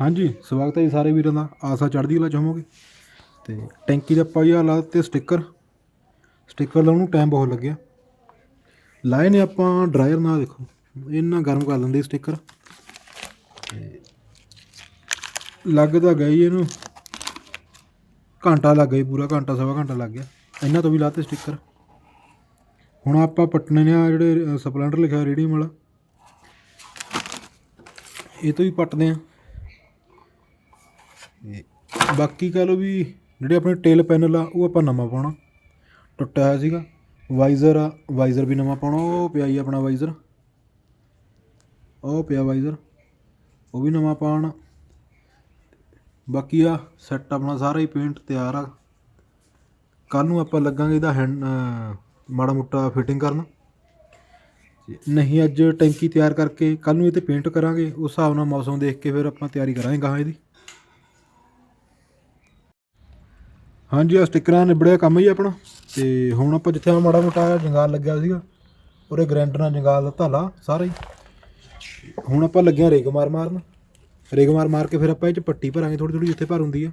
ਹਾਂਜੀ ਸਵਾਗਤ ਹੈ ਜੀ ਸਾਰੇ ਵੀਰਾਂ ਦਾ। ਆਸਾ ਚੜ੍ਹਦੀ ਕਲਾ ਚਾਹੋਗੇ ਤੇ ਟੈਂਕੀ ਦਾ ਆਪਾਂ ਇਹ ਲਾ ਤੇ ਸਟicker ਸਟicker ਲਾਉਣ ਨੂੰ ਟਾਈਮ ਬਹੁਤ ਲੱਗਿਆ। ਲਾਏ ਨੇ ਆਪਾਂ ਡਰਾਇਰ ਨਾਲ ਦੇਖੋ। ਇੰਨਾ ਗਰਮ ਕਰ ਲੈਂਦੇ ਸਟicker ਤੇ ਲੱਗਦਾ ਗਿਆ ਜੀ ਇਹਨੂੰ। ਘੰਟਾ ਲੱਗ ਗਿਆ ਜੀ, ਪੂਰਾ ਘੰਟਾ ਸਵਾ ਘੰਟਾ ਲੱਗ ਗਿਆ। ਇਹਨਾਂ ਤੋਂ ਵੀ ਲਾਤੇ ਸਟicker ਹੁਣ ਆਪਾਂ ਪੱਟਣੇ ਨੇ ਆ ਜਿਹੜੇ ਸਪਲੈਂਡਰ ਲਿਖਿਆ ਰੇਡੀਅਮ ਵਾਲਾ। ਇਹ ਤੋਂ ਵੀ ਪੱਟਦੇ ਆ। ਤੇ ਬਾਕੀ ਕਹਿ ਲਓ ਵੀ ਜਿਹੜੇ ਆਪਣੇ ਟੇਲ ਪੈਨਲ ਆ, ਉਹ ਆਪਾਂ ਨਵਾਂ ਪਾਉਣਾ। ਟੁੱਟਿਆ ਹੋਇਆ ਸੀਗਾ। ਵਾਈਜ਼ਰ ਆ, ਵਾਈਜ਼ਰ ਵੀ ਨਵਾਂ ਪਾਉਣਾ, ਉਹ ਪਿਆ ਜੀ ਆਪਣਾ ਵਾਈਜ਼ਰ। ਉਹ ਪਿਆ ਵਾਈਜ਼ਰ, ਉਹ ਵੀ ਨਵਾਂ ਪਾਉਣਾ। ਬਾਕੀ ਆ ਸੈੱਟ ਆਪਣਾ ਸਾਰਾ ਹੀ ਪੇਂਟ ਤਿਆਰ ਆ। ਕੱਲ ਨੂੰ ਆਪਾਂ ਲੱਗਾਂਗੇ ਇਹਦਾ ਹੈਂਡ ਮਾੜਾ ਮੋਟਾ ਫਿਟਿੰਗ ਕਰਨ। ਤੇ ਨਹੀਂ ਅੱਜ ਟੈਂਕੀ ਤਿਆਰ ਕਰਕੇ ਕੱਲ ਨੂੰ ਇਹ ਤੇ ਪੇਂਟ ਕਰਾਂਗੇ, ਉਸ ਹਿਸਾਬ ਨਾਲ ਮੌਸਮ ਦੇਖ ਕੇ ਫਿਰ ਆਪਾਂ ਤਿਆਰੀ ਕਰਾਂਗੇ ਗਾਹਾਂ ਇਹਦੀ। ਹਾਂਜੀ ਆ ਸਟਿੱਕਰਾਂ ਨਿਬੜਿਆ ਕੰਮ ਹੀ ਆਪਣਾ। ਤੇ ਹੁਣ ਆਪਾਂ ਜਿੱਥੇ ਆ ਮਾੜਾ ਮੋਟਾ ਜੰਗਾਲ ਲੱਗਿਆ ਸੀਗਾ, ਉਰੇ ਗ੍ਰੈਂਡਰ ਨਾਲ ਜੰਗਾਲ ਦਾ ਧਾਲਾ ਸਾਰਾ ਹੀ। ਹੁਣ ਆਪਾਂ ਲੱਗੇ ਆ ਰੇਗ ਮਾਰ ਮਾਰਨ। ਰੇਗ ਮਾਰ ਮਾਰ ਕੇ ਫਿਰ ਆਪਾਂ ਇਹ ਚ ਪੱਟੀ ਭਰਾਂਗੇ ਥੋੜੀ ਥੋੜੀ ਜਿੱਥੇ ਭਰ ਹੁੰਦੀ ਆ।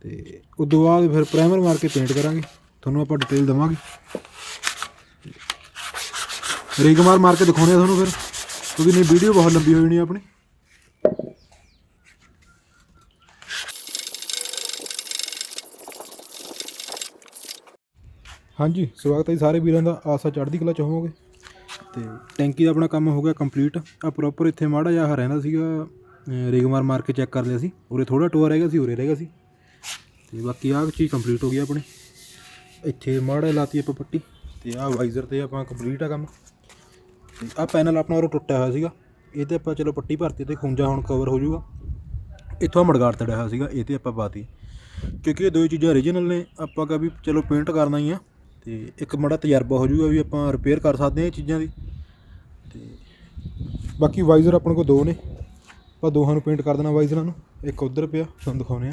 ਤੇ ਉਦੋਂ ਬਾਅਦ ਫਿਰ ਪ੍ਰਾਈਮਰ ਮਾਰ ਕੇ ਪੇਂਟ ਕਰਾਂਗੇ। ਤੁਹਾਨੂੰ ਆਪਾਂ ਡਿਟੇਲ ਦਵਾਂਗੇ। ਰੇਗ ਮਾਰ ਮਾਰ ਕੇ ਦਿਖਾਉਣੇ ਆ ਤੁਹਾਨੂੰ ਫਿਰ। ਕਿਉਂਕਿ ਨਹੀਂ ਵੀਡੀਓ ਬਹੁਤ ਲੰਬੀ ਹੋ ਜਾਣੀ ਆਪਣੀ। ਹਾਂਜੀ, ਸਵਾਗਤ ਹੈ ਜੀ ਸਾਰੇ ਵੀਰਾਂ ਦਾ। ਆਸਾ ਚੜ੍ਹਦੀ ਕਲਾ ਚ ਹੋਵੋਗੇ। ਤੇ ਟੈਂਕੀ ਦਾ ਆਪਣਾ ਕੰਮ ਹੋ ਗਿਆ ਕੰਪਲੀਟ। ਆ ਪ੍ਰੋਪਰ ਇੱਥੇ ਮਾੜਾ ਜਿਹਾ ਰਹਿੰਦਾ ਸੀਗਾ ਰੇਗਮਾਰ ਮਾਰ ਕੇ ਚੈੱਕ ਕਰ ਲਿਆ ਸੀ। ਉਰੇ ਥੋੜਾ ਟੋਆ ਰਹਿ ਗਿਆ ਸੀ, ਉਰੇ ਰਹਿ ਗਿਆ ਸੀ। ਤੇ ਬਾਕੀ ਆਹ ਚੀਜ਼ ਕੰਪਲੀਟ ਹੋ ਗਈ ਆਪਣੀ। ਇੱਥੇ ਮਾੜਾ ਲਾਤੀ ਆਪਾਂ ਪੱਟੀ। ਤੇ ਆਹ ਵਾਈਜ਼ਰ ਤੇ ਆਪਾਂ ਕੰਪਲੀਟ ਆ ਕੰਮ। ਤੇ ਆਹ ਪੈਨਲ ਆਪਣਾ ਉਰੇ ਟੁੱਟਿਆ ਹੋਇਆ ਸੀਗਾ। ਇਹ ਤੇ ਆਪਾਂ ਚਲੋ ਪੱਟੀ ਭਰਤੀ ਤੇ ਖੁੰਝਾ ਹੁਣ ਕਵਰ ਹੋ ਜਾਊਗਾ। ਇੱਥੋਂ ਮੜਗਾੜ ਤੜਿਆ ਹੋਇਆ ਸੀਗਾ, ਇਹ ਤੇ ਆਪਾਂ ਪਾਤੀ ਕਿਉਂਕਿ ਇਹ ਦੋ ਚੀਜ਼ਾਂ ਓਰੀਜਨਲ ਨੇ, ਆਪਾਂ ਕਹਾਂ ਵੀ ਚਲੋ ਪੇਂਟ ਕਰਨਾ ਹੀ ਆ। ਤੇ ਇੱਕ ਮੜਾ ਤਜਰਬਾ ਹੋ ਜਾਊਗਾ ਵੀ ਆਪਾਂ ਰਿਪੇਅਰ ਕਰ ਸਕਦੇ ਹਾਂ ਇਹ ਚੀਜ਼ਾਂ ਦੀ। ਤੇ ਬਾਕੀ ਵਾਈਜ਼ਰ ਆਪਣੇ ਕੋਲ ਦੋ ਨੇ। ਆਪਾਂ ਦੋਹਾਂ ਨੂੰ ਪੇਂਟ ਕਰ ਦੇਣਾ ਵਾਈਜ਼ਰਾਂ ਨੂੰ। ਇੱਕ ਉਧਰ ਪਿਆ, ਤੁਹਾਨੂੰ ਦਿਖਾਉਨੇ ਆ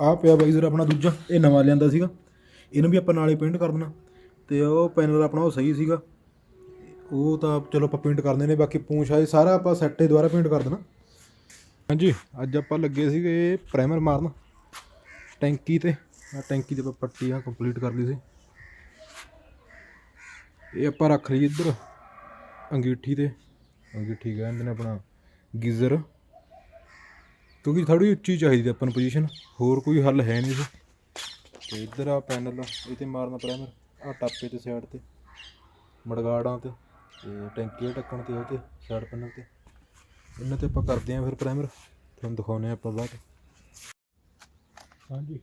ਆਹ ਪਿਆ ਵਾਈਜ਼ਰ ਆਪਣਾ ਦੂਜਾ, ਇਹ ਨਵਾਂ ਲਿਆਂਦਾ ਸੀਗਾ। ਇਹਨੂੰ ਵੀ ਆਪਾਂ ਨਾਲੇ ਪੇਂਟ ਕਰ ਦੇਣਾ। ਤੇ ਉਹ ਪੈਨਲ ਆਪਣਾ ਉਹ ਸਹੀ ਸੀਗਾ। ਉਹ ਤਾਂ ਚਲੋ ਆਪਾਂ ਪੇਂਟ ਕਰਦੇ ਨੇ ਬਾਕੀ ਪੂੰਛ ਆਏ ਸਾਰਾ ਆਪਾਂ ਸੈੱਟ ਹੀ ਦੁਬਾਰਾ ਪੇਂਟ ਕਰ ਦੇਣਾ। ਹਾਂਜੀ, ਅੱਜ ਆਪਾਂ ਲੱਗੇ ਸੀਗੇ ਪ੍ਰਾਈਮਰ ਮਾਰਨ। ਟੈਂਕੀ ਤੇ। ਆ ਟੈਂਕੀ ਤੇ ਆਪਾਂ ਪੱਟੀ ਆ ਕੰਪਲੀਟ ਕਰ ਲਈ ਸੀ। ਇਹ ਆਪਾਂ ਰੱਖ ਲਈ ਇੱਧਰ, ਅੰਗੀਠੀ ਤੇ। ਅੰਗੀਠੀ ਕਹਿੰਦੇ ਨੇ ਆਪਣਾ ਗੀਜ਼ਰ। ਕਿਉਂਕਿ ਥੋੜੀ ਉੱਚੀ ਚਾਹੀਦੀ ਆਪਾਂ ਨੂੰ ਪੋਜੀਸ਼ਨ ਹੋਰ ਕੋਈ ਹੱਲ ਹੈ ਨਹੀਂ ਸੀ ਤੇ ਇੱਧਰ ਆ ਪੈਨਲ ਇਹ ਤੇ ਮਾਰਨਾ ਪ੍ਰਾਈਮਰ ਆ ਟਾਪੇ ਤੇ ਸਾਈਡ ਤੇ, ਮੜਗਾੜਾਂ ਤੇ ਤੇ ਟੈਂਕੀ ਦੇ ਢੱਕਣ ਤੇ, ਉਹ ਤੇ ਸਾਈਡ ਪੈਨਲ ਤੇ। ਇਹਨਾਂ ਤੇ ਆਪਾਂ ਕਰਦੇ ਆਂ ਫਿਰ ਪ੍ਰਾਈਮਰ ਤੁਹਾਨੂੰ ਦਿਖਾਉਨੇ ਆ ਆਪਾਂ ਬਾਅਦ। ਹਾਂਜੀ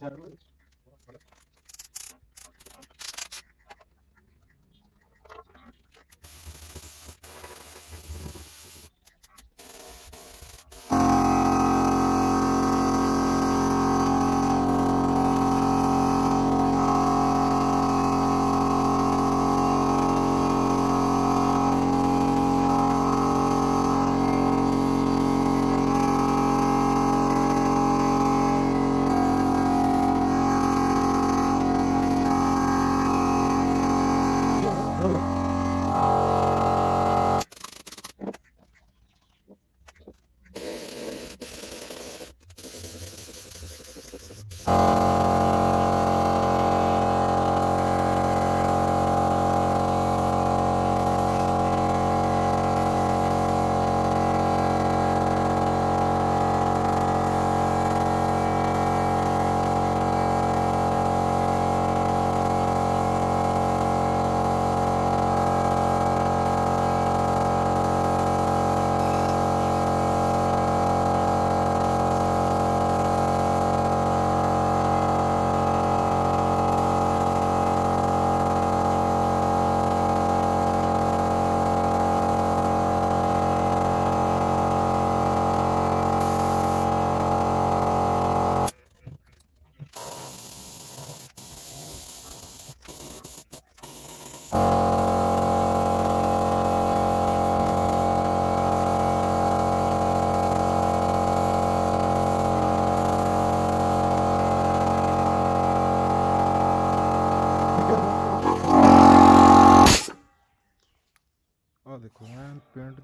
ਆਹ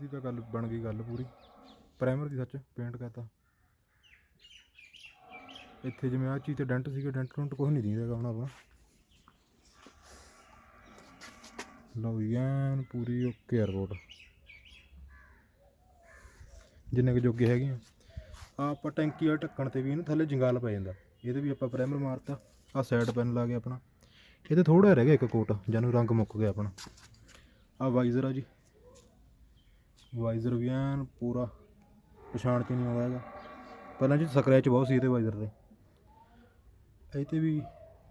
ਪੇਂਟ ਤਾਂ ਗੱਲ ਬਣ ਗਈ ਗੱਲ ਪੂਰੀ। ਪ੍ਰਾਈਮਰ ਦੀ ਸੱਚ ਪੇਂਟ ਕਰਤਾ ਇੱਥੇ ਜਿਵੇਂ ਆਹ ਚੀਜ਼ ਤੇ ਡੈਂਟ ਸੀਗੇ ਡੈਂਟ ਡੁੰਟ ਕੁਝ ਨਹੀਂ ਦਿੰਦਾ ਆਪਣਾ ਆਪਣਾ ਲਓ ਜੀ ਪੂਰੀ ਓਕੇ ਰਿਪੋਰਟ ਜਿੰਨੇ ਕੁ ਜੋਗੇ ਹੈਗੇ ਆ। ਆਹ ਆਪਾਂ ਟੈਂਕੀ ਵਾਲੇ ਢੱਕਣ ਤੇ ਵੀ ਇਹਨੂੰ ਥੱਲੇ ਜੰਗਾਲ ਪੈ ਜਾਂਦਾ। ਇਹਦੇ ਵੀ ਆਪਾਂ ਪ੍ਰਾਈਮਰ ਮਾਰਤਾ। ਆਹ ਸਾਈਡ ਪੈਨ ਲਾ ਗਿਆ ਆਪਣਾ। ਇਹਦੇ ਥੋੜਾ ਰਹਿ ਗਿਆ ਇੱਕ ਕੋਟ ਜਾਨੂੰ ਰੰਗ ਮੁੱਕ ਗਿਆ ਆਪਣਾ। ਆਹ ਵਾਈਜ਼ਰ ਆ ਜੀ। ਵਾਈਜ਼ਰ ਵੀ ਐਨ ਪੂਰਾ ਪਛਾਣ ਚ ਨਹੀਂ ਆਉਂਦਾ ਹੈਗਾ। ਪਹਿਲਾਂ ਜੀ ਸਕ੍ਰੈਚ ਬਹੁਤ ਸੀ ਇਹਦੇ ਵਾਈਜ਼ਰ ਦੇ। ਇਹ ਤੇ ਵੀ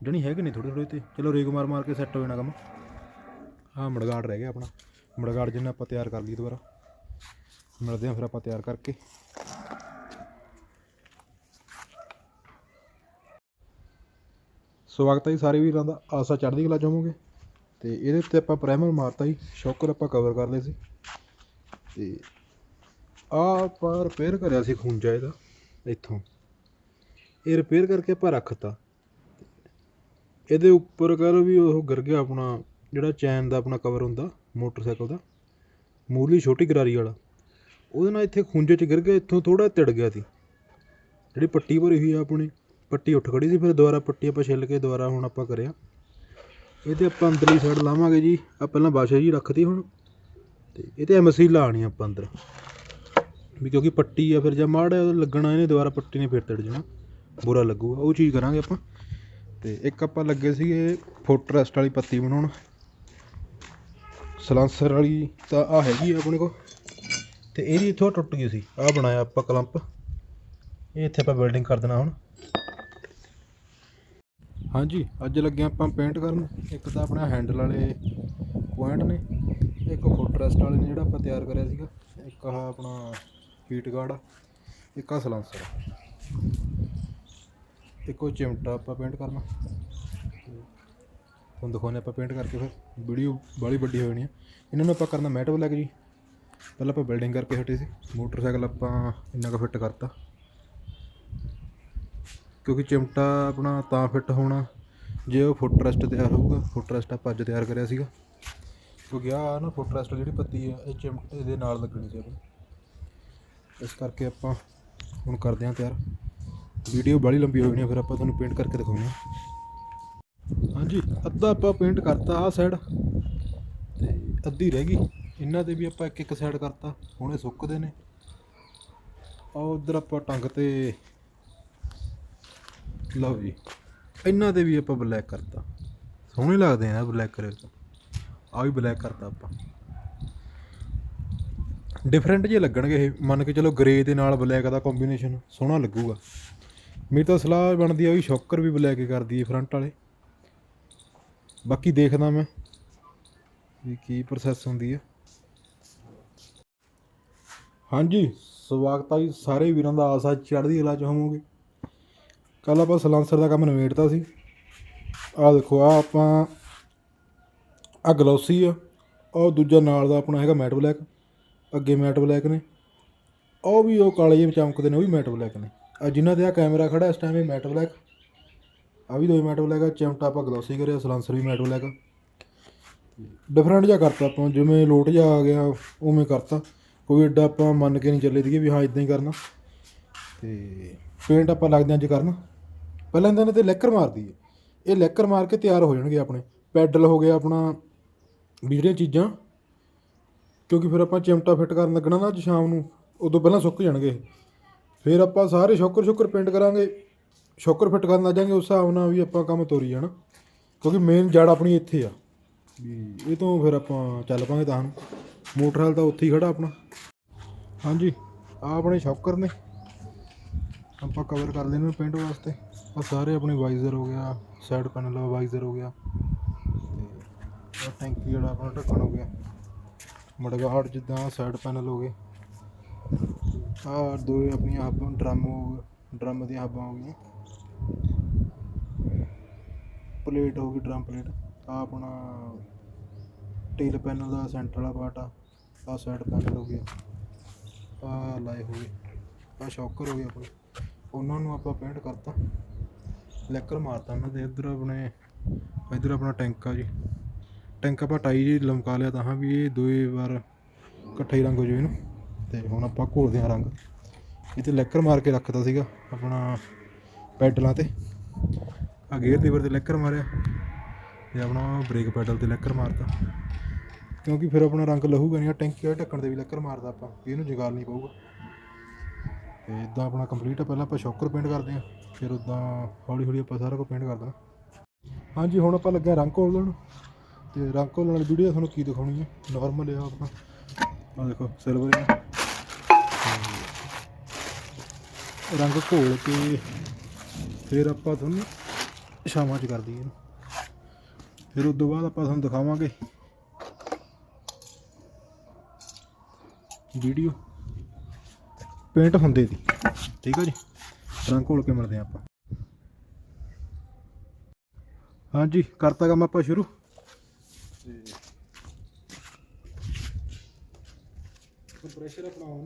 ਜਣੀ ਹੈਗੇ ਨੇ ਥੋੜੇ ਥੋੜੇ ਤੇ। ਚਲੋ ਰੇਗ ਮਾਰ ਮਾਰ ਕੇ ਸੈੱਟ ਹੋ ਜਾਣਾ ਕੰਮ। ਆਹ ਮੜਗਾੜ ਰਹਿ ਗਿਆ ਆਪਣਾ। ਮੜਗਾੜ ਜਿੰਨਾ ਆਪਾਂ ਤਿਆਰ ਕਰ ਲਈ ਦੁਬਾਰਾ। ਮਿਲਦੇ ਹਾਂ ਫਿਰ ਆਪਾਂ ਤਿਆਰ ਕਰਕੇ। ਸਵਾਗਤ ਹੈ ਜੀ ਸਾਰੇ ਵੀਰਾਂ ਦਾ। ਆਸਾ ਚੜ੍ਹਦੀ ਕਲਾ ਚਾਹੋਗੇ ਤੇ ਇਹਦੇ ਉੱਤੇ ਆਪਾਂ ਪ੍ਰਾਈਮਰ ਮਾਰਤਾ ਜੀ। ਸ਼ੌਕਰ ਆਪਾਂ ਕਵਰ ਕਰ ਲਏ ਸੀ। ਤੇ ਆਹ ਆਪਾਂ ਰਿਪੇਅਰ ਕਰਿਆ ਸੀ ਖੂੰਜਾ ਇਹਦਾ, ਇੱਥੋਂ। ਇਹ ਰਿਪੇਅਰ ਕਰਕੇ ਆਪਾਂ ਰੱਖਤਾ। ਇਹਦੇ ਉੱਪਰ ਕਰ ਵੀ ਉਹ ਗਿਰ ਗਿਆ ਆਪਣਾ, ਜਿਹੜਾ ਚੈਨ ਦਾ ਆਪਣਾ ਕਵਰ ਹੁੰਦਾ, ਮੋਟਰਸਾਈਕਲ ਦਾ। ਮੂਰਲੀ ਛੋਟੀ ਗਰਾਰੀ ਵਾਲਾ। ਉਹਦੇ ਨਾਲ ਇੱਥੇ ਖੂੰਜੇ 'ਚ ਗਿਰ ਗਿਆ, ਇੱਥੋਂ ਥੋੜਾ ਤਿੜ ਗਿਆ ਸੀ। ਜਿਹੜੀ ਪੱਟੀ ਭਰੀ ਹੋਈ ਆ ਆਪਣੀ, ਪੱਟੀ ਉੱਠ ਖੜੀ ਸੀ, ਫਿਰ ਦੁਬਾਰਾ ਪੱਟੀ ਆਪਾਂ ਛਿੱਲ ਕੇ ਦੁਬਾਰਾ ਹੁਣ ਆਪਾਂ ਕਰਿਆ। ਇਹਦੇ ਆਪਾਂ ਅੰਦਰਲੀ ਸਾਈਡ ਲਾਵਾਂਗੇ ਜੀ। ਆ ਪਹਿਲਾਂ ਬਾਸ਼ਾ ਜੀ ਰੱਖਤੀ ਹੁਣ। ਤੇ ਇਹ ਤੇ ਐਮਸੀ ਲਾਣੀ ਆਪਾਂ ਅੰਦਰ। ਵੀ ਕਿਉਂਕਿ ਪੱਟੀ ਆ, ਫਿਰ ਜੇ ਮਾੜਾ ਲੱਗਣਾ ਇਹਨੇ ਦੁਬਾਰਾ ਪੱਟੀ ਨੇ ਫਿਰ ਤੜ ਜਾਣਾ। ਬੁਰਾ ਲੱਗੂਗਾ। ਉਹ ਚੀਜ਼ ਕਰਾਂਗੇ ਆਪਾਂ। ਤੇ ਇੱਕ ਆਪਾਂ ਲੱਗੇ ਸੀਗੇ ਫੁੱਟ ਰੈਸਟ ਵਾਲੀ ਪੱਤੀ ਬਣਾਉਣ। ਸਲਾਂਸਰ ਵਾਲੀ ਤਾਂ ਆ ਹੈਗੀ ਆ ਆਪਣੇ ਕੋਲ। ਤੇ ਇਹਦੀ ਇੱਥੋਂ ਟੁੱਟ ਗਈ ਸੀ। ਆ ਬਣਾਇਆ ਆਪਾਂ ਕਲੰਪ। ਇਹ ਇੱਥੇ ਆਪਾਂ ਬਿਲਡਿੰਗ ਕਰ ਦੇਣਾ ਹੁਣ। ਹਾਂਜੀ। ਅੱਜ ਲੱਗੇ ਆਪਾਂ ਪੇਂਟ ਕਰਨ। ਇੱਕ ਤਾਂ ਆਪਣਾ ਹੈਂਡਲ ਵਾਲੇ ਪੁਆਇੰਟ ਨੇ, ਇੱਕ ਫੁੱਟ ਰੈਸਟ ਵਾਲੇ ਨੇ ਜਿਹੜਾ ਆਪਾਂ ਤਿਆਰ ਕਰਿਆ ਸੀਗਾ। ਇੱਕ ਆਹ ਆਪਣਾ ਹੀਟ ਗਾਰਡ ਆ, ਇੱਕ ਆ। ਸਲਾਂਸਰ ਇੱਕ ਉਹ ਚਿਮਟਾ ਆਪਾਂ ਪੇਂਟ ਕਰਨਾ। ਤੇ ਤੁਹਾਨੂੰ ਦਿਖਾਉਂਦੇ ਆਪਾਂ ਪੇਂਟ ਕਰਕੇ ਫਿਰ। ਵੀਡੀਓ ਬਾਲੀ ਵੱਡੀ ਹੋ ਜਾਣੀ ਆ। ਇਹਨਾਂ ਨੂੰ ਆਪਾਂ ਕਰਨਾ ਮੈਟ ਬਲੈਕ ਜੀ। ਪਹਿਲਾਂ ਆਪਾਂ ਬਿਲਡਿੰਗ ਕਰਕੇ ਹਟੇ ਸੀ। ਮੋਟਰਸਾਈਕਲ ਆਪਾਂ ਇੰਨਾ ਕੁ ਫਿੱਟ ਕਰਤਾ। ਕਿਉਂਕਿ ਚਿਮਟਾ ਆਪਣਾ ਤਾਂ ਫਿੱਟ ਹੋਣਾ, ਜੇ ਉਹ ਫੁੱਟ ਰੈਸਟ ਤਿਆਰ ਹੋਊਗਾ ਫੁੱਟ ਰੈਸਟ ਆਪਾਂ ਅੱਜ ਤਿਆਰ ਕਰਿਆ ਸੀਗਾ। ਕਿਉਂਕਿ ਆਹ ਨਾ ਫੁੱਟ ਰੈਸਟ ਜਿਹੜੀ ਪੱਤੀ ਆ, ਇਹ ਚਿਮਟੇ ਦੇ ਨਾਲ ਲੱਗਣੀ ਸੀ ਆਪਣੀ ਇਸ ਕਰਕੇ ਆਪਾਂ ਹੁਣ ਕਰਦੇ ਹਾਂ ਤਿਆਰ। ਵੀਡੀਓ ਬੜੀ ਲੰਬੀ ਹੋ ਜਾਣੀ ਫਿਰ ਆਪਾਂ ਤੁਹਾਨੂੰ ਪੇਂਟ ਕਰਕੇ ਦਿਖਾਉਂਦੇ ਹਾਂ। ਹਾਂਜੀ, ਅੱਧਾ ਆਪਾਂ ਪੇਂਟ ਕਰਤਾ ਆਹ ਸਾਈਡ ਤੇ ਅੱਧੀ ਰਹਿ ਗਈ। ਇਹਨਾਂ ਤੇ ਵੀ ਆਪਾਂ ਇੱਕ ਇੱਕ ਸਾਈਡ ਕਰਤਾ, ਹੁਣ ਇਹ ਸੁੱਕਦੇ ਨੇ। ਆ ਉਧਰ ਆਪਾਂ ਟੰਗ ਤੇ ਲਓ ਜੀ। ਇਹਨਾਂ ਤੇ ਵੀ ਆਪਾਂ ਬਲੈਕ ਕਰਤਾ। ਸੋਹਣੇ ਲੱਗਦੇ ਆ ਬਲੈਕ ਕਰੇ ਤਾਂ ਆ ਵੀ ਬਲੈਕ ਕਰਤਾ ਆਪਾਂ। ਡਿਫਰੈਂਟ ਜੇ ਲੱਗਣਗੇ ਇਹ। ਮੰਨ ਕੇ ਚਲੋ ਗ੍ਰੇ ਦੇ ਨਾਲ ਬਲੈਕ ਦਾ ਕੰਬੀਨੇਸ਼ਨ ਸੋਹਣਾ ਲੱਗੂਗਾ। ਮੇਰੀ ਤਾਂ ਸਲਾਹ ਬਣਦੀ ਆ ਵੀ ਸ਼ੌਕਰ ਵੀ ਬਲੈਕ ਹੀ ਕਰਦੀ ਏ ਫਰੰਟ ਵਾਲੇ। ਬਾਕੀ ਦੇਖਦਾ ਮੈਂ ਵੀ ਕੀ ਪ੍ਰੋਸੈਸ ਹੁੰਦੀ ਹੈ ਹਾਂਜੀ, ਸਵਾਗਤ ਹੈ ਜੀ ਸਾਰੇ ਵੀਰਾਂ ਦਾ। ਆਸਾ ਚੜ੍ਹਦੀ ਕਲਾ ਚ ਹੋਵੋਗੇ। ਕੱਲ ਆਪਾਂ ਸਲਾਂਸਰ ਦਾ ਕੰਮ ਨਿਬੇੜਤਾ ਸੀ। ਆਹ ਦੇਖੋ ਆ ਆਪਾਂ ਆ ਗਲੋਸੀ ਆ। ਉਹ ਦੂਜਾ ਨਾਲ ਦਾ ਆਪਣਾ ਹੈਗਾ ਮੈਟ ਬਲੈਕ। ਅੱਗੇ ਮੈਟ ਬਲੈਕ ਨੇ। ਉਹ ਵੀ ਉਹ ਕਾਲੇ ਜਿਹੇ ਚਮਕਦੇ ਨੇ, ਉਹ ਵੀ ਮੈਟ ਬਲੈਕ ਨੇ। ਆ ਜਿਨ੍ਹਾਂ ਤੇ ਆ ਕੈਮਰਾ ਖੜਾ, ਇਸ ਟਾਈਮ ਇਹ ਮੈਟ ਬਲੈਕ। ਆ ਵੀ ਦੋਵੇਂ ਮੈਟ ਬਲੈਕ ਆ, ਚਮਟਾ ਆਪਾਂ ਗਲੋਸੀ ਕਰਿਆ, ਸਲਾਂਸਰ ਵੀ ਮੈਟ ਬਲੈਕ ਆ। ਡਿਫਰੈਂਟ ਜਿਹਾ ਕਰਤਾ ਆਪਾਂ, ਜਿਵੇਂ ਲੋਟ ਜਿਹਾ ਆ ਗਿਆ, ਉਵੇਂ ਕਰਤਾ। ਕੋਈ ਏਡਾ ਆਪਾਂ ਮੰਨ ਕੇ ਨਹੀਂ ਚੱਲੇ ਸੀਗੇ ਵੀ ਹਾਂ ਇਦਾਂ ਹੀ ਕਰਨਾ। ਤੇ ਪੇਂਟ ਆਪਾਂ ਲੱਗਦੇ ਅੱਜ ਕਰਨਾ। ਪਹਿਲਾਂ ਇਹਨਾਂ ਨੇ ਤੇ ਲੈਕਰ ਮਾਰਦੀ ਹੈ। ਇਹ ਲੈਕਰ ਮਾਰ ਕੇ ਤਿਆਰ ਹੋ ਜਾਣਗੇ ਆਪਣੇ। ਪੈਡਲ ਹੋ ਗਿਆ ਆਪਣਾ ਵੀ ਜਿਹੜੀਆਂ ਚੀਜ਼ਾਂ। ਕਿਉਂਕਿ ਫਿਰ ਆਪਾਂ ਚਿਮਟਾ ਫਿੱਟ ਕਰਨ ਲੱਗਣਾ ਨਾ ਅੱਜ ਸ਼ਾਮ ਨੂੰ, ਉਦੋਂ ਪਹਿਲਾਂ ਸੁੱਕ ਜਾਣਗੇ ਫਿਰ ਆਪਾਂ ਸਾਰੇ ਸ਼ੋਕਰ ਸ਼ੋਕਰ ਪੇਂਟ ਕਰਾਂਗੇ। ਸ਼ੋਕਰ ਫਿੱਟ ਕਰਨ ਲੱਗ ਜਾਾਂਗੇ ਉਸ ਹਿਸਾਬ ਨਾਲ ਵੀ ਆਪਾਂ ਕੰਮ ਤੋਰੀ ਜਾਣਾ। ਕਿਉਂਕਿ ਮੇਨ ਜੜ ਆਪਣੀ ਇੱਥੇ ਆ। ਵੀ ਇਹ ਤੋਂ ਫਿਰ ਆਪਾਂ ਚੱਲ ਪਾਂਗੇ ਤਾਂ ਮੋਟਰਸਾਈਕਲ ਤਾਂ ਉੱਥੇ ਹੀ ਖੜਾ ਆਪਣਾ। ਹਾਂਜੀ ਆ ਆਪਣੇ ਸ਼ੌਕਰ ਨੇ। ਆਪਾਂ ਕਵਰ ਕਰ ਲੈਣੇ ਪੇਂਟ ਵਾਸਤੇ। ਆ ਸਾਰੇ ਆਪਣੇ ਵਾਈਜ਼ਰ ਹੋ ਗਿਆ ਸਾਈਡ ਪੈਨਲ ਵਾਈਜ਼ਰ ਹੋ ਗਿਆ। ਤੇ ਟੈਂਕੀ ਜਿਹੜਾ ਆਪਣਾ ਢੱਕਣ ਹੋ ਗਿਆ। ਮੜਗਾਹਟ ਜਿੱਦਾਂ ਸਾਈਡ ਪੈਨਲ ਹੋ ਗਏ। ਆ ਦੋ ਆਪਣੀਆਂ ਹੱਬਾਂ ਡਰਮ ਹੋ ਡਰਮ ਦੀਆਂ ਹੱਬਾਂ ਹੋ ਗਈਆਂ। ਪਲੇਟ ਹੋ ਗਈ ਡਰਮ ਪਲੇਟ ਆ ਆਪਣਾ ਟੇਲ ਪੈਨਲ ਦਾ ਸੈਂਟਰ ਵਾਲਾ ਪਾਰਟ ਆ ਆ ਸਾਈਡ ਪੈਨਲ ਹੋ ਗਿਆ। ਆ ਲਾਏ ਹੋ ਗਏ ਆ ਸ਼ੌਕਰ ਹੋ ਗਏ ਆਪਣੇ। ਉਹਨਾਂ ਨੂੰ ਆਪਾਂ ਪੇਂਟ ਕਰਤਾ। ਲੈਕਰ ਮਾਰਤਾ ਮੈਂ ਦੇ, ਇੱਧਰ ਆਪਣੇ, ਇੱਧਰ ਆਪਣਾ ਟੈਂਕ ਆ ਜੀ। ਟੈਂਕ ਆਪਾਂ ਟਾਈ ਜੀ ਲਮਕਾ ਲਿਆ ਤਾਂ ਹਾਂ ਵੀ ਇਹ ਦੋਏ ਵਾਰ ਇਕੱਠੇ ਹੀ ਰੰਗ ਹੋ ਜਾਵੇ ਇਹਨੂੰ। ਤੇ ਹੁਣ ਆਪਾਂ ਘੋਲਦੇ ਹਾਂ ਰੰਗ। ਇਹ ਤੇ ਲੈਕਰ ਮਾਰ ਕੇ ਰੱਖਦਾ ਸੀਗਾ ਆਪਣਾ ਪੈਡਲਾਂ ਤੇ। ਆ ਗੇਅਰ ਲੀਵਰ ਤੇ ਲੈਕਰ ਮਾਰਿਆ ਤੇ ਆਪਣਾ ਬ੍ਰੇਕ ਪੈਡਲ ਤੇ ਲੈਕਰ ਮਾਰਤਾ। ਕਿਉਂਕਿ ਫਿਰ ਆਪਣਾ ਰੰਗ ਲਹੂਗਾ ਨਹੀਂ ਟੈਂਕੀ ਵਾਲੇ ਢੱਕਣ ਤੇ ਵੀ ਲੈਕਰ ਮਾਰਦਾ ਆਪਾਂ ਇਹਨੂੰ ਜਗਾਲ ਨਹੀਂ ਪਊਗਾ। ਤੇ ਇਦਾਂ ਆਪਣਾ ਕੰਪਲੀਟ ਆ, ਪਹਿਲਾਂ ਆਪਾਂ ਸ਼ੌਕਰ ਪੇਂਟ ਕਰਦੇ ਹਾਂ, ਫਿਰ ਉਦਾਂ ਹੌਲੀ ਹੌਲੀ ਆਪਾਂ ਸਾਰਾ ਕੁਝ ਪੇਂਟ ਕਰ ਦੇਣਾ। ਹਾਂਜੀ, ਹੁਣ ਆਪਾਂ ਲੱਗੇ ਹਾਂ ਰੰਗ ਘੋਲਣ, ਤੇ ਰੰਗ ਘੋਲਣ ਵਾਲੀ ਵੀਡੀਓ ਤੁਹਾਨੂੰ ਕੀ ਦਿਖਾਉਣੀ ਹੈ? ਨਾਰਮਲ ਆ ਆਪਣਾ। ਆ ਦੇਖੋ ਸਿਲਵਰ ਹੈ ਰੰਗ ਘੋਲ ਕੇ ਫਿਰ ਆਪਾਂ ਤੁਹਾਨੂੰ ਸ਼ਾਮਾਂ 'ਚ ਕਰ ਦਈਏ ਫਿਰ ਉਸ ਤੋਂ ਬਾਅਦ ਆਪਾਂ ਤੁਹਾਨੂੰ ਦਿਖਾਵਾਂਗੇ। ਵੀਡੀਓ ਪੇਂਟ ਹੁੰਦੇ ਦੀ ਠੀਕ ਆ ਜੀ? ਰੰਗ ਘੋਲ ਕੇ ਮਿਲਦੇ ਹਾਂ ਆਪਾਂ। ਹਾਂਜੀ, ਕਰਤਾ ਕੰਮ ਆਪਾਂ ਸ਼ੁਰੂ। ਕੰਪਰੈਸ਼ਰ ਆਪਣਾ ਆਨ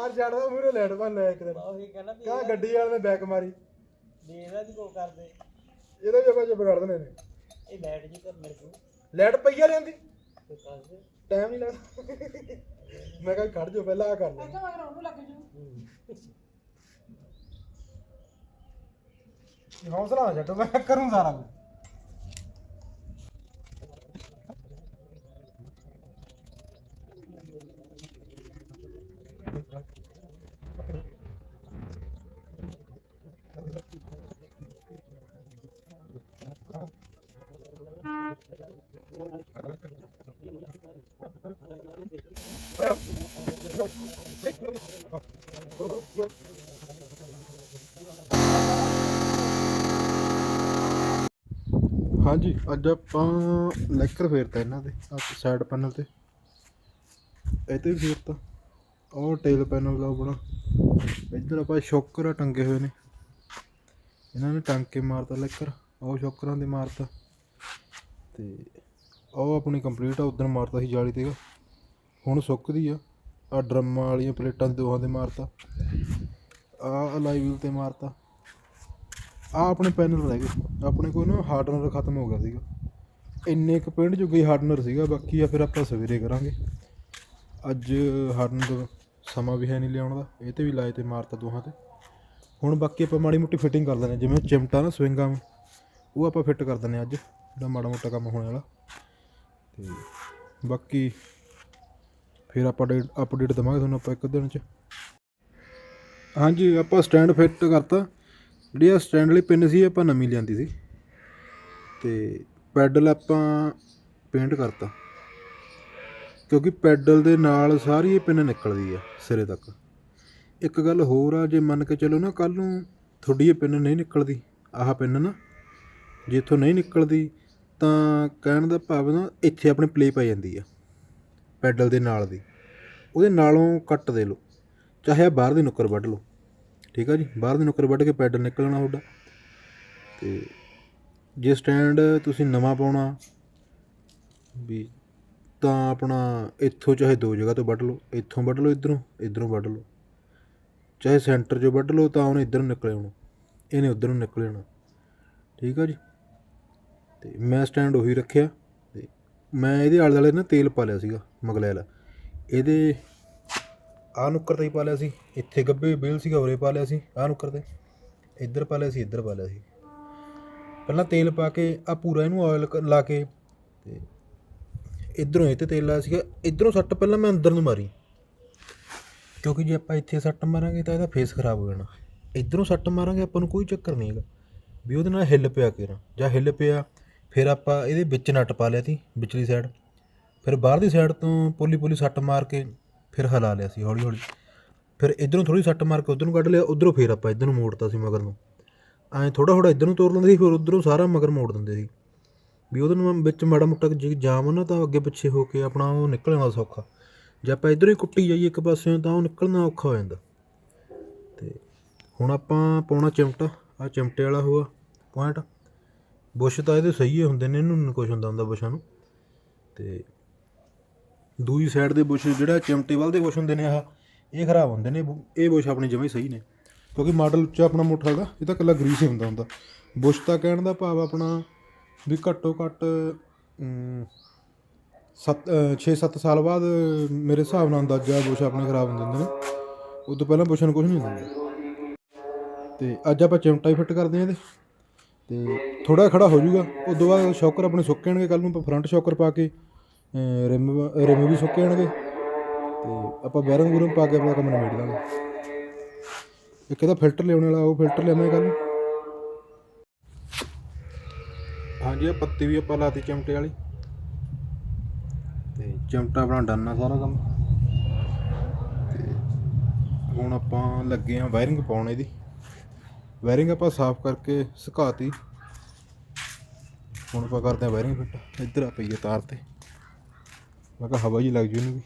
ਸਰਦਾਰ ਛੱਡਦਾ ਮੂਰੇ ਲੈਟ ਬਣ ਲਿਆ ਇੱਕ ਦਿਨ। ਉਹੀ ਕਹਿੰਦਾ ਵੀ ਕਾ ਗੱਡੀ ਵਾਲੇ ਨੇ ਬੈਕ ਮਾਰੀ। ਵੀ ਇਹਦਾ ਵੀ ਕੋ ਕਰਦੇ। ਇਹਦਾ ਵੀ ਆਪਾਂ ਚੁੱਪ ਕਰ ਦਿੰਦੇ ਨੇ। ਇਹ ਲਾਈਟ ਜੀ ਕਰ ਮੇਰੇ ਕੋਲ। ਲੈਟ ਪਈ ਆ ਲੈਂਦੀ ਟਾਈਮ ਨਹੀਂ। ਲੱਗਦਾ। ਮੈਂ ਕਿਹਾ ਖੜ ਜਾ ਪਹਿਲਾਂ ਆ ਕਰ ਲੈ ਹੌਸਲਾ ਨਾ ਛੱਡੋ ਮੈਂ ਕਰੂੰ ਸਾਰਾ ਕੁਝ ਹਾਂਜੀ, ਅੱਜ ਆਪਾਂ ਲੈਕਚਰ ਫੇਰਤਾ ਇਹਨਾਂ ਦੇ ਆ ਸਾਈਡ ਪੈਨਲ ਤੇ। ਇਹ ਤੇ ਵੀ ਫੇਰਤਾ। ਉਹ ਟੇਲ ਪੈਨਲ ਦਾ ਬਣਾ ਇੱਧਰ ਆਪਾਂ ਸ਼ੌਕਰ ਟੰਗੇ ਹੋਏ ਨੇ। ਇਹਨਾਂ ਨੇ ਟੰਗ ਕੇ ਮਾਰਤਾ ਲੱਕਰ ਉਹ ਸ਼ੌਕਰਾਂ ਦੇ ਮਾਰਤਾ। ਤੇ ਉਹ ਆਪਣੀ ਕੰਪਲੀਟ ਆ ਉਦੋਂ ਮਾਰਤਾ ਸੀ ਜਾਲੀ ਤੇ। ਹੁਣ ਸੁੱਕਦੀ ਆ। ਆ ਡਰਮਾਂ ਵਾਲੀਆਂ ਪਲੇਟਾਂ ਦੋਹਾਂ ਦੇ ਮਾਰਤਾ। ਆ ਅਲਾਈਵੀਲ ਤੇ ਮਾਰਤਾ। ਆ ਆਪਣੇ ਪੈਨਲ ਰਹਿ ਗਏ। ਆਪਣੇ ਕੋਲ ਨਾ ਹਾਰਡਨਰ ਖਤਮ ਹੋ ਗਿਆ ਸੀਗਾ। ਇੰਨੇ ਕੁ ਪਿੰਡ ਜੋ ਗਈ ਹਾਰਡਨਰ ਸੀਗਾ। ਬਾਕੀ ਆ ਫਿਰ ਆਪਾਂ ਸਵੇਰੇ ਕਰਾਂਗੇ। ਅੱਜ ਹਾਰਡਨਰ ਸਮਾਂ ਵੀ ਹੈ ਨਹੀਂ ਲਿਆਉਣ ਦਾ, ਇਹ ਤੇ ਵੀ ਲਾਏ ਤੇ ਮਾਰਤਾ ਦੋਹਾਂ ਤੇ। ਹੁਣ ਬਾਕੀ ਆਪਾਂ ਮਾੜੀ ਮੋਟੀ ਫਿਟਿੰਗ ਕਰ ਲੈਂਦੇ ਹਾਂ। ਜਿਵੇਂ ਚਿਮਟਾ ਨਾ, ਸਵਿੰਗਾਂ ਉਹ ਆਪਾਂ ਫਿੱਟ ਕਰ ਦਿੰਦੇ ਹਾਂ ਅੱਜ, ਜਿਹੜਾ ਮਾੜਾ ਮੋਟਾ ਕੰਮ ਹੋਣ ਵਾਲਾ। ਤੇ ਬਾਕੀ ਫਿਰ ਆਪਾਂ ਅਪਡੇਟ ਦਵਾਂਗੇ ਤੁਹਾਨੂੰ ਆਪਾਂ ਇੱਕ ਦਿਨ ਚ। ਹਾਂਜੀ, ਆਪਾਂ ਸਟੈਂਡ ਫਿੱਟ ਕਰਤਾ। ਜਿਹੜੀ ਆ ਸਟੈਂਡ ਵਾਲੀ ਪਿੰਨ ਸੀ ਆਪਾਂ ਨਵੀਂ ਲਿਆਂਦੀ ਸੀ। ਤੇ ਪੈਡਲ ਆਪਾਂ ਪੇਂਟ ਕਰਤਾ। ਕਿਉਂਕਿ ਪੈਡਲ ਦੇ ਨਾਲ ਸਾਰੀ ਇਹ ਪਿੰਨ ਨਿਕਲਦੀ ਆ ਸਿਰੇ ਤੱਕ। ਇੱਕ ਗੱਲ ਹੋਰ ਆ, ਜੇ ਮੰਨ ਕੇ ਚੱਲੋ ਨਾ ਕੱਲ ਨੂੰ ਤੁਹਾਡੀ ਇਹ ਪਿੰਨ ਨਹੀਂ ਨਿਕਲਦੀ, ਆਹ ਪਿੰਨ ਨਾ, ਜੇ ਇੱਥੋਂ ਨਹੀਂ ਨਿਕਲਦੀ, ਤਾਂ ਕਹਿਣ ਦਾ ਭਾਵ ਨਾ ਇੱਥੇ ਆਪਣੇ ਪਲੇ ਪੈ ਜਾਂਦੀ ਆ, ਪੈਡਲ ਦੇ ਨਾਲ ਦੀ। ਉਹਦੇ ਨਾਲੋਂ ਕੱਟ ਦੇ ਲਓ, ਚਾਹੇ ਆ ਬਾਹਰ ਦੀ ਨੁੱਕਰ ਵੱਢ ਲਓ, ਠੀਕ ਆ ਜੀ? ਬਾਹਰ ਦੀ ਨੁੱਕਰ ਵੱਢ ਕੇ ਪੈਡਲ ਨਿਕਲਣਾ ਤੁਹਾਡਾ। ਤੇ ਜੇ ਸਟੈਂਡ ਤੁਸੀਂ ਨਵਾਂ ਪਾਉਣਾ, ਵੀ ਤਾਂ ਆਪਣਾ ਇੱਥੋਂ ਚਾਹੇ ਦੋ ਜਗ੍ਹਾ ਤੋਂ ਵੱਢ ਲਓ, ਇੱਥੋਂ ਵੱਢ ਲਓ, ਇਧਰੋਂ ਇਧਰੋਂ ਵੱਢ ਲਓ। ਚਾਹੇ ਸੈਂਟਰ 'ਚੋਂ ਵੱਢ ਲਓ ਤਾਂ ਉਹਨੇ ਇੱਧਰ ਨੂੰ ਨਿਕਲ ਆਉਣਾ, ਇਹਨੇ ਉੱਧਰ ਨੂੰ ਨਿਕਲੇ ਜਾਣਾ ਠੀਕ ਆ ਜੀ? ਤੇ ਮੈਂ ਸਟੈਂਡ ਉਹੀ ਰੱਖਿਆ ਤੇ ਮੈਂ ਇਹਦੇ ਆਲੇ ਦੁਆਲੇ ਨਾ ਤੇਲ ਪਾ ਲਿਆ ਸੀਗਾ ਮਗਲੈਲ ਇਹਦੇ ਆ ਨੁੱਕਰ ਤੇ ਹੀ ਪਾ ਲਿਆ ਸੀ, ਇੱਥੇ ਗੱਬੇ ਬੇਲ ਸੀਗਾ, ਉਰੇ ਪਾ ਲਿਆ ਸੀ, ਆਹ ਨੁੱਕਰ ਤੇ। ਇੱਧਰ ਪਾ ਲਿਆ ਸੀ, ਇੱਧਰ ਪਾ ਲਿਆ ਸੀ। ਪਹਿਲਾਂ ਤੇਲ ਪਾ ਕੇ ਆ ਪੂਰਾ ਇਹਨੂੰ ਆਇਲ ਲਾ ਕੇ ਤੇ ਇਧਰੋਂ ਇਹ ਤੇ ਤੇਲ ਲਾਇਆ ਸੀਗਾ, ਇਧਰੋਂ ਸੱਟ ਪਹਿਲਾਂ ਮੈਂ ਅੰਦਰ ਨੂੰ ਮਾਰੀ। ਕਿਉਂਕਿ ਜੇ ਆਪਾਂ ਇੱਥੇ ਸੱਟ ਮਾਰਾਂਗੇ ਤਾਂ ਇਹਦਾ ਫੇਸ ਖਰਾਬ ਹੋ ਜਾਣਾ। ਇਧਰੋਂ ਸੱਟ ਮਾਰਾਂਗੇ, ਆਪਾਂ ਨੂੰ ਕੋਈ ਚੱਕਰ ਨਹੀਂ ਹੈਗਾ। ਵੀ ਉਹਦੇ ਨਾਲ ਹਿੱਲ ਪਿਆ ਕੇਰਾ ਜਾਂ ਹਿੱਲ ਪਿਆ, ਫਿਰ ਆਪਾਂ ਇਹਦੇ ਵਿੱਚ ਨੱਟ ਪਾ ਲਿਆ ਸੀ, ਵਿਚਲੀ ਸਾਈਡ ਫਿਰ ਬਾਹਰ ਦੀ ਸਾਈਡ ਤੋਂ ਪੋਲੀ ਪੋਲੀ ਸੱਟ ਮਾਰ ਕੇ ਫਿਰ ਹਿਲਾ ਲਿਆ ਸੀ, ਹੌਲੀ ਹੌਲੀ। ਫਿਰ ਇਧਰੋਂ ਥੋੜੀ ਸੱਟ ਮਾਰ ਕੇ ਉਧਰ ਨੂੰ ਕੱਢ ਲਿਆ, ਉਧਰੋਂ ਫਿਰ ਆਪਾਂ ਇਧਰ ਨੂੰ ਮੋੜਤਾ ਸੀ ਮਗਰ ਨੂੰ। ਐਂ ਥੋੜਾ ਥੋੜਾ ਇਧਰ ਨੂੰ ਤੋਰ ਲੈਂਦੇ ਸੀ, ਫਿਰ ਉਧਰੋਂ ਸਾਰਾ ਮਗਰ ਮੋੜ ਦਿੰਦੇ ਸੀ। ਵੀ ਉਹਦੇ ਨੂੰ ਵਿੱਚ ਮਾੜਾ ਮੋਟਾ ਜੇ ਜਾਮ ਨਾ ਤਾਂ ਅੱਗੇ ਪਿੱਛੇ ਹੋ ਕੇ ਆਪਣਾ ਉਹ ਨਿਕਲ ਆਉਂਦਾ ਸੌਖਾ। ਜੇ ਆਪਾਂ ਇਧਰੋਂ ਹੀ ਕੁੱਟੀ ਜਾਈਏ ਇੱਕ ਪਾਸਿਓਂ ਤਾਂ ਉਹ ਨਿਕਲਣਾ ਔਖਾ ਹੋ ਜਾਂਦਾ। ਤੇ ਹੁਣ ਆਪਾਂ ਪਾਉਣਾ ਚਿਮਟਾ ਆ ਚਿਮਟੇ ਵਾਲਾ ਹੋਆ ਪੁਆਇੰਟ। ਬੁਸ਼ ਤਾਂ ਇਹਦੇ ਸਹੀ ਹੁੰਦੇ ਨੇ, ਇਹਨੂੰ ਨਹੀਂ ਕੁਝ ਹੁੰਦਾ ਹੁੰਦਾ ਬੁਸ਼ਾਂ ਨੂੰ। ਤੇ ਦੂਜੀ ਸਾਈਡ ਦੇ ਬੁਸ਼ ਜਿਹੜਾ ਚਿਮਟੇ ਵੱਲ ਦੇ ਬੁਸ਼ ਹੁੰਦੇ ਨੇ ਆਹ, ਇਹ ਖਰਾਬ ਹੁੰਦੇ ਨੇ ਇਹ ਬੁਸ਼ ਆਪਣੇ ਜਮੇ ਸਹੀ ਨੇ। ਕਿਉਂਕਿ ਮਾਡਲ ਉੱਚਾ ਆਪਣਾ ਮੋਟਰ ਦਾ ਇਹ ਤਾਂ ਇਕੱਲਾ ਗਰੀਸ ਹੀ ਹੁੰਦਾ ਹੁੰਦਾ। ਬੁਸ਼ ਤਾਂ ਕਹਿਣ ਦਾ ਭਾਵ ਆਪਣਾ ਵੀ ਘੱਟੋ ਘੱਟ 7 6-7 ਸਾਲ ਬਾਅਦ ਮੇਰੇ ਹਿਸਾਬ ਨਾਲ ਅੰਦਾਜ਼ਾ ਬੁਸ਼ ਆਪਣੇ ਖਰਾਬ ਹੁੰਦੇ ਨੇ। ਉਸ ਤੋਂ ਪਹਿਲਾਂ ਬੁਸ਼ ਨੂੰ ਕੁਝ ਨਹੀਂ ਹੁੰਦਾ। ਤੇ ਅੱਜ ਆਪਾਂ ਚਿਮਟਾ ਹੀ ਫਿੱਟ ਕਰਦੇ ਹਾਂ ਇਹਦੇ। ਤੇ ਥੋੜਾ ਖੜਾ ਹੋ ਜਾਊਗਾ। ਉਸ ਤੋਂ ਬਾਅਦ ਸ਼ੌਕਰ ਆਪਣੇ ਸੁੱਕ ਜਾਣਗੇ ਕੱਲ ਨੂੰ ਆਪਾਂ ਫਰੰਟ ਸ਼ੌਕਰ ਪਾ ਕੇ ਅਹ, ਰਿਮ ਰਿਮ ਵੀ ਸੁੱਕ ਜਾਣਗੇ। ਤੇ ਆਪਾਂ ਬੈਰਿੰਗ ਬੂਰਿੰਗ ਪਾ ਕੇ ਆਪਣਾ ਕੰਮ ਨਿਬੇੜ ਦਾਂਗੇ ਇੱਕ ਇਹਦਾ ਫਿਲਟਰ ਲਿਆਉਣ ਵਾਲਾ ਉਹ ਫਿਲਟਰ ਲਿਆਵਾਂਗੇ ਕੱਲ ਹਾਂਜੀ ਇਹ ਪੱਤੀ ਵੀ ਆਪਾਂ ਲਾਤੀ ਚਮਟੇ ਵਾਲੀ। ਤੇ ਚਮਟਾ ਆਪਣਾ ਡਨ ਆ ਸਾਰਾ ਕੰਮ। ਤੇ ਹੁਣ ਆਪਾਂ ਲੱਗੇ ਆ ਵਾਇਰਿੰਗ ਪਾਉਣ ਇਹਦੀ। ਵਾਇਰਿੰਗ ਆਪਾਂ ਸਾਫ਼ ਕਰਕੇ ਸੁਕਾਤੀ। ਹੁਣ ਆਪਾਂ ਕਰਦੇ ਆ ਵਾਇਰਿੰਗ ਫਿੱਟ ਇੱਧਰ ਆ ਪਈ ਹੈ ਤਾਰ ਤੇ। ਮੈਂ ਕਿਹਾ ਹਵਾ ਜੀ ਲੱਗ ਜੂ ਇਹਨੂੰ ਵੀ